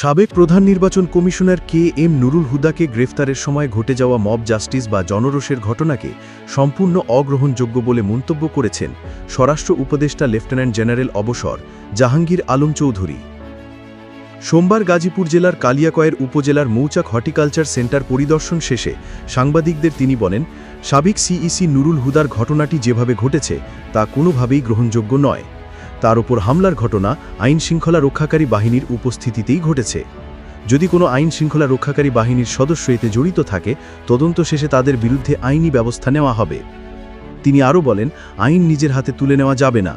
সাবেক প্রধান নির্বাচন কমিশনার কে এম নুরুল হুদাকে গ্রেফতারের সময় ঘটে যাওয়া মব জাস্টিস বা জনরোষের ঘটনাকে সম্পূর্ণ অগ্রহণযোগ্য বলে মন্তব্য করেছেন স্বরাষ্ট্র উপদেষ্টা লেফটেন্যান্ট জেনারেল অবসর জাহাঙ্গীর আলম চৌধুরী। সোমবার গাজীপুর জেলার কালিয়াকয়ের উপজেলার মৌচাক হর্টিকালচার সেন্টার পরিদর্শন শেষে সাংবাদিকদের তিনি বলেন, সাবেক সিইসি নুরুল হুদার ঘটনাটি যেভাবে ঘটেছে, তা কোনোভাবেই গ্রহণযোগ্য নয়। তার উপর হামলার ঘটনা আইন শৃঙ্খলা রক্ষাকারী বাহিনীর উপস্থিতিতেই ঘটেছে। যদি কোনো আইন শৃঙ্খলা রক্ষাকারী বাহিনীর সদস্য এতে জড়িত থাকে, তদন্ত শেষে তাদের বিরুদ্ধে আইনি ব্যবস্থা নেওয়া হবে। তিনি আরও বলেন, আইন নিজের হাতে তুলে নেওয়া যাবে না।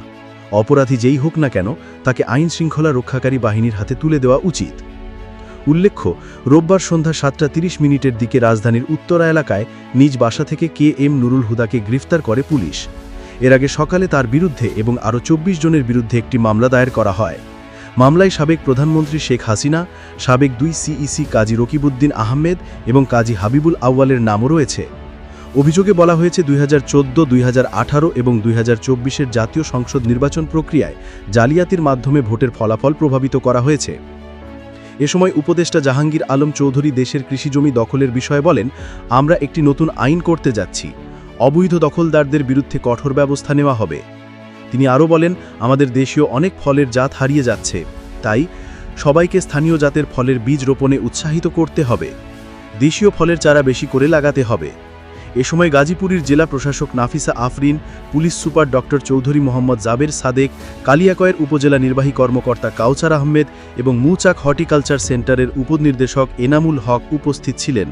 অপরাধী যেই হোক না কেন, তাকে আইন শৃঙ্খলা রক্ষাকারী বাহিনীর হাতে তুলে দেওয়া উচিত। উল্লেখ্য, রোববার সন্ধ্যা সাতটা তিরিশ মিনিটের দিকে রাজধানীর উত্তরা এলাকায় নিজ বাসা থেকে কে এম নুরুল হুদাকে গ্রেফতার করে পুলিশ। এর আগে সকালে তার বিরুদ্ধে এবং আরও চব্বিশ জনের বিরুদ্ধে একটি মামলা দায়ের করা হয়। মামলায় সাবেক প্রধানমন্ত্রী শেখ হাসিনা, সাবেক দুই সিইসি কাজী রকিবউদ্দিন আহমেদ এবং কাজী হাবিবুল আউয়ালের নামও রয়েছে। অভিযোগে বলা হয়েছে দুই হাজার চোদ্দ, দুই এবং দুই হাজার জাতীয় সংসদ নির্বাচন প্রক্রিয়ায় জালিয়াতির মাধ্যমে ভোটের ফলাফল প্রভাবিত করা হয়েছে। এ সময় উপদেষ্টা জাহাঙ্গীর আলম চৌধুরী দেশের কৃষিজমি দখলের বিষয়ে বলেন, আমরা একটি নতুন আইন করতে যাচ্ছি। অবৈধ দখলদারদের বিরুদ্ধে কঠোর ব্যবস্থা নেওয়া হবে। তিনি আরও বলেন, আমাদের দেশীয় অনেক ফলের জাত হারিয়ে যাচ্ছে। তাই সবাইকে স্থানীয় জাতের ফলের বীজ রোপণে উৎসাহিত করতে হবে। দেশীয় ফলের চারা বেশি করে লাগাতে হবে। এ সময় গাজীপুরের জেলা প্রশাসক Nafisa Afrin, police super doctor Chowdhury Mohammad Jaber Sadek, Kaliakair উপজেলা নির্বাহী কর্মকর্তা কাউচার আহমেদ এবং মুচাক হর্টিকালচার সেন্টারের উপনির্দেশক এনামুল হক উপস্থিত ছিলেন।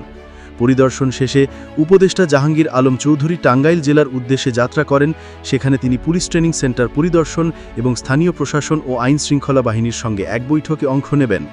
পরিদর্শন শেষে উপদেষ্টা জাহাঙ্গীর আলম চৌধুরী টাঙ্গাইল জেলার উদ্দেশ্যে যাত্রা করেন। সেখানে তিনি পুলিশ ট্রেনিং সেন্টার পরিদর্শন এবং স্থানীয় প্রশাসন ও আইন শৃঙ্খলা বাহিনীর সঙ্গে এক বৈঠকে অংশ নেবেন।